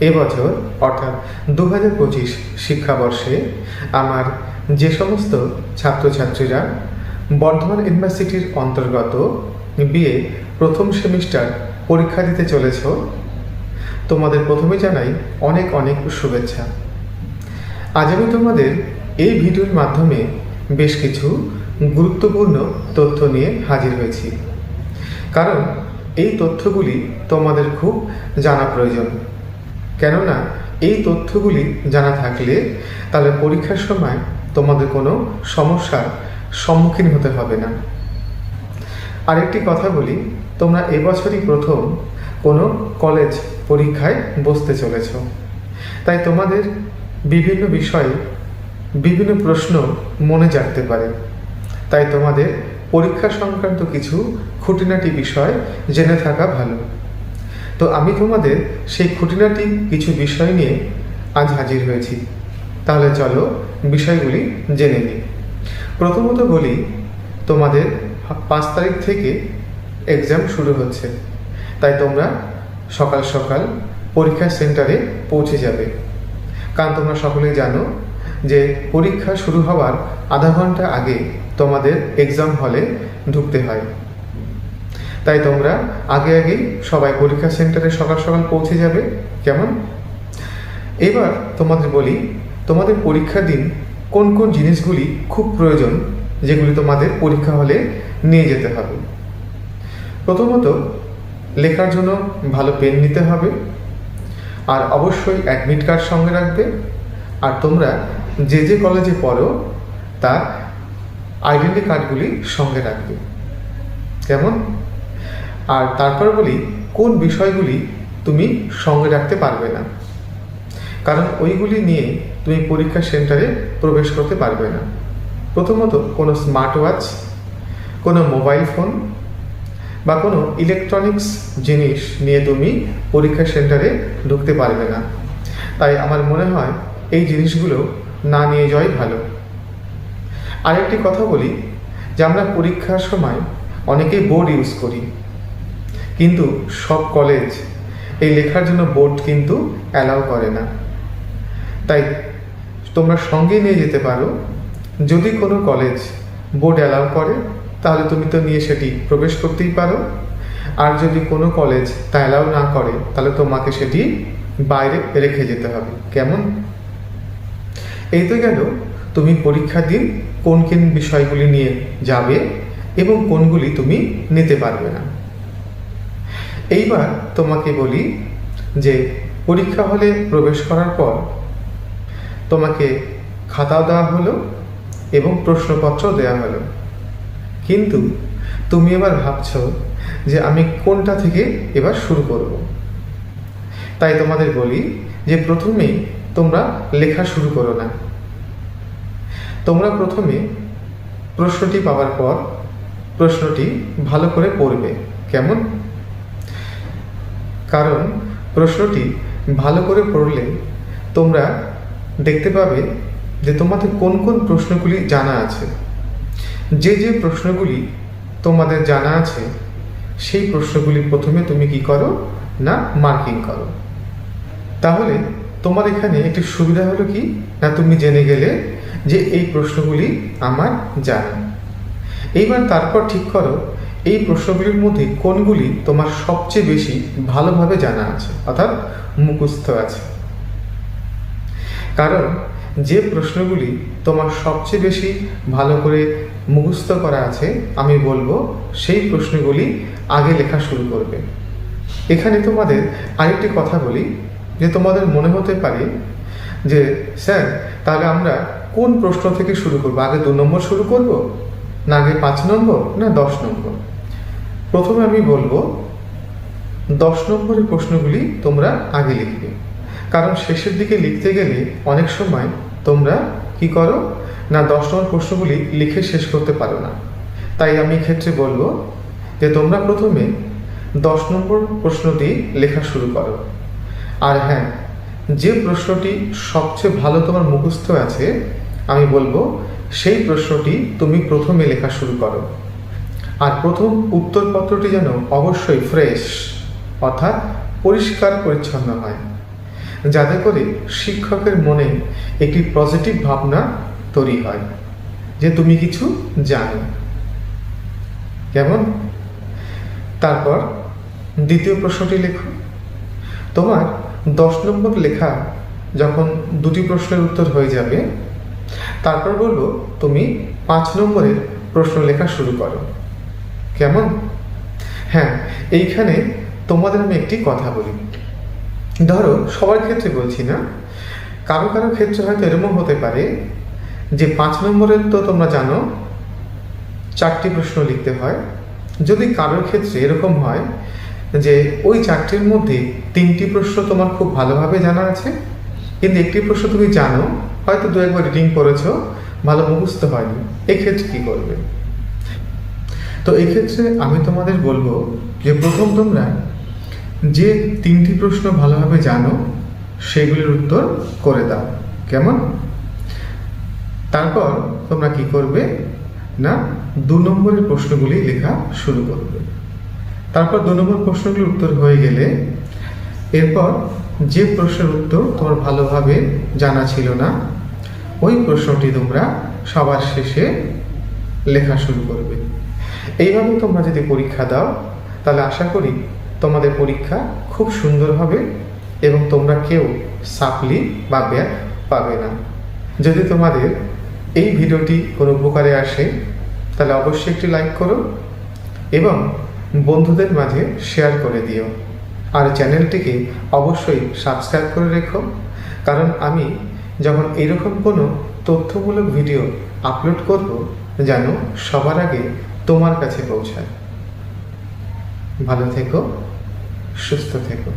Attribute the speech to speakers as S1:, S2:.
S1: এবছর, অর্থাৎ দু হাজার পঁচিশ শিক্ষাবর্ষে, আমার যে সমস্ত ছাত্রছাত্রীরা বর্ধমান ইউনিভার্সিটির অন্তর্গত বিএ প্রথম সেমিস্টার পরীক্ষা দিতে চলেছ, তোমাদের প্রথমে জানাই অনেক অনেক শুভেচ্ছা। আজ আমি তোমাদের এই ভিডিওর মাধ্যমে বেশ কিছু গুরুত্বপূর্ণ তথ্য নিয়ে হাজির হয়েছি। কারণ এই তথ্যগুলি তোমাদের খুব জানা প্রয়োজন। কেননা এই তথ্যগুলি জানা থাকলে তাহলে পরীক্ষার সময় তোমাদের কোনো সমস্যার সম্মুখীন হতে হবে না। আরেকটি কথা বলি, তোমরা এবছরই প্রথম কোনো কলেজ পরীক্ষায় বসতে চলেছ। তাই তোমাদের বিভিন্ন বিষয়ে বিভিন্ন প্রশ্ন মনে জাগতে পারে। তাই তোমাদের পরীক্ষা সংক্রান্ত কিছু খুঁটিনাটি বিষয় জেনে থাকা ভালো। তো আমি তোমাদের সেই খুঁটিনাটি কিছু বিষয় নিয়ে আজ হাজির হয়েছি। তাহলে চলো বিষয়গুলি জেনে নিই। প্রথমত বলি, তোমাদের পাঁচ তারিখ থেকে এক্সাম শুরু হচ্ছে। তাই তোমরা সকাল সকাল পরীক্ষা সেন্টারে পৌঁছে যাবে। কারণ তোমরা সকলেই জানো যে পরীক্ষা শুরু হওয়ার আধা ঘণ্টা আগে তোমাদের এক্সাম হলে ঢুকতে হয়। তাই তোমরা আগে আগেই সবাই পরীক্ষা সেন্টারে সকাল সকাল পৌঁছে যাবে। কেমন? এবার তোমাদের বলি, তোমাদের পরীক্ষার দিন কোন কোন জিনিসগুলি খুব প্রয়োজন, যেগুলি তোমাদের পরীক্ষা হলে নিয়ে যেতে হবে। প্রথমত, লেখার জন্য ভালো পেন নিতে হবে, আর অবশ্যই অ্যাডমিট কার্ড সঙ্গে রাখবে, আর তোমরা যে যে কলেজে পড়ো, তার আইডেন্টি কার্ডগুলি সঙ্গে রাখবে। কেমন? আর তারপর বলি, কোন বিষয়গুলি তুমি সঙ্গে রাখতে পারবে না? কারণ ওইগুলি নিয়ে তুমি পরীক্ষা সেন্টারে প্রবেশ করতে পারবে না। প্রথমত, কোনো স্মার্ট ওয়াচ কোনো মোবাইল ফোন বা কোনো ইলেকট্রনিক্স জিনিস নিয়ে তুমি পরীক্ষা সেন্টারে ঢুকতে পারবে না। তাই আমার মনে হয় এই জিনিসগুলো না নিয়ে যাওয়াই ভালো। আরেকটি কথা বলি, যে আমরা পরীক্ষার সময় অনেকেই বোর্ড ইউজ করি। কিন্তু সব কলেজ এই লেখার জন্য বোর্ড কিন্তু অ্যালাউ করে না। তাই তোমরা সঙ্গে নিয়ে যেতে পারো। যদি কোনো কলেজ বোর্ড অ্যালাউ করে, তাহলে তুমি তো নিয়ে সেটি প্রবেশ করতেই পারো। আর যদি কোনো কলেজ তা অ্যালাউ না করে, তাহলে তোমাকে সেটি বাইরে রেখে যেতে হবে। কেমন? এই তো গেল। তুমি পরীক্ষার দিন কোন কোন বিষয়গুলি নিয়ে যাবে এবং কোনগুলি তুমি নিতে পারবে না। এইবার তোমাকে বলি যে পরীক্ষা হলে প্রবেশ করার পর তোমাকে খাতাও দেওয়া হলো এবং প্রশ্নপত্র দেওয়া হলো। কিন্তু তুমি এবার ভাবছ যে আমি কোনটা থেকে এবার শুরু করব। তাই তোমাদের বলি যে প্রথমেই তোমরা লেখা শুরু করো না। তোমরা প্রথমে প্রশ্নটি পাওয়ার পর প্রশ্নটি ভালো করে পড়বে। কেমন? কারণ প্রশ্নটি ভালো করে পড়লে তোমরা দেখতে পাবে যে তোমাদের কোন কোন প্রশ্নগুলি জানা আছে। যে যে প্রশ্নগুলি তোমাদের জানা আছে, সেই প্রশ্নগুলি প্রথমে তুমি কি করো না মার্কিং করো। তাহলে তোমার এখানে একটি সুবিধা হলো কি? না, তুমি জেনে গেলে যে এই প্রশ্নগুলি আমার জানা। এইবার তারপর ঠিক করো এই প্রশ্নগুলির মধ্যে কোনগুলি তোমার সবচেয়ে বেশি ভালোভাবে জানা আছে? অর্থাৎ মুখস্থ আছে। কারণ যে প্রশ্নগুলি তোমার সবচেয়ে বেশি ভালো করে মুখস্থ করা আছে, আমি বলব সেই প্রশ্নগুলি আগে লেখা শুরু করবে। এখানে তোমাদের আরেকটি কথা বলি, যে তোমাদের মনে হতে পারে যে, স্যার, তাহলে আমরা কোন প্রশ্ন থেকে শুরু করব? আগে দু নম্বর শুরু করব? না আগে পাঁচ নম্বর? না দশ নম্বর? প্রথমে আমি বলব, দশ নম্বরের প্রশ্নগুলি তোমরা আগে লিখবে। কারণ শেষের দিকে লিখতে গেলে অনেক সময় তোমরা কি করো? না, দশ নম্বর প্রশ্নগুলি লিখে শেষ করতে পারো না। তাই আমি ক্ষেত্রে বলব যে তোমরা প্রথমে দশ নম্বর প্রশ্নটি লেখা শুরু করো। আর হ্যাঁ যে প্রশ্নটি সবচেয়ে ভালো তোমার মুখস্থ আছে, আমি বলব সেই প্রশ্নটি তুমি প্রথমে লেখা শুরু করো। আর প্রথম উত্তরপত্রটি যেন অবশ্যই ফ্রেশ, অর্থাৎ পরিষ্কার পরিচ্ছন্ন হয়, যাতে করে শিক্ষকের মনে একটি পজিটিভ ভাবনা তৈরি হয়, যে তুমি কিছু জানো। কেমন? তারপর দ্বিতীয় প্রশ্নটি লেখো। তোমার দশ নম্বর লেখা যখন দুটি প্রশ্নের উত্তর হয়ে যাবে, তারপর বলব, তুমি পাঁচ নম্বরের প্রশ্ন লেখা শুরু করো। কেমন? হ্যাঁ এইখানে তোমাদের আমি একটি কথা বলি। ধরো, সবার ক্ষেত্রে বলছি না। কারও কারও ক্ষেত্রে হয়তো এরকম হতে পারে যে পাঁচ নম্বরের তো তোমরা জানো, চারটি প্রশ্ন লিখতে হয়। যদি কারোর ক্ষেত্রে এরকম হয় যে ওই চারটির মধ্যে তিনটি প্রশ্ন তোমার খুব ভালোভাবে জানা আছে, কিন্তু একটি প্রশ্ন তুমি জানো, হয়তো দু একবার রিডিং করেছ, ভালো মুখস্থ হয়নি, এক্ষেত্রে কী করবে? তো এক্ষেত্রে আমি তোমাদের বলব যে প্রথম তোমরা যে তিনটি প্রশ্ন ভালোভাবে জানো, সেগুলির উত্তর করে দাও। কেমন? তারপর তোমরা কি করবে? না, দু নম্বরের প্রশ্নগুলি লেখা শুরু করবে। তারপর দু নম্বর প্রশ্নগুলির উত্তর হয়ে গেলে এরপর যে প্রশ্নের উত্তর তোমার ভালোভাবে জানা ছিল না, ওই প্রশ্নটি তোমরা সবার শেষে লেখা শুরু করবে। এইভাবে তোমরা যদি পরীক্ষা দাও, তাহলে আশা করি তোমাদের পরীক্ষা খুব সুন্দর হবে এবং তোমরা কেউ সাপলি বা ব্যাগ পাবে না। যদি তোমাদের এই ভিডিওটি কোনো উপকারে আসে, তাহলে অবশ্যই একটি লাইক করো এবং বন্ধুদের মাঝে শেয়ার করে দিও। আর চ্যানেলটিকে অবশ্যই সাবস্ক্রাইব করে রেখো, কারণ আমি যখন এরকম কোনো তথ্যমূলক ভিডিও আপলোড করব, যেন সবার আগে তোমার কাছে পৌঁছায়। ভালো থেকো সুস্থ থেকো।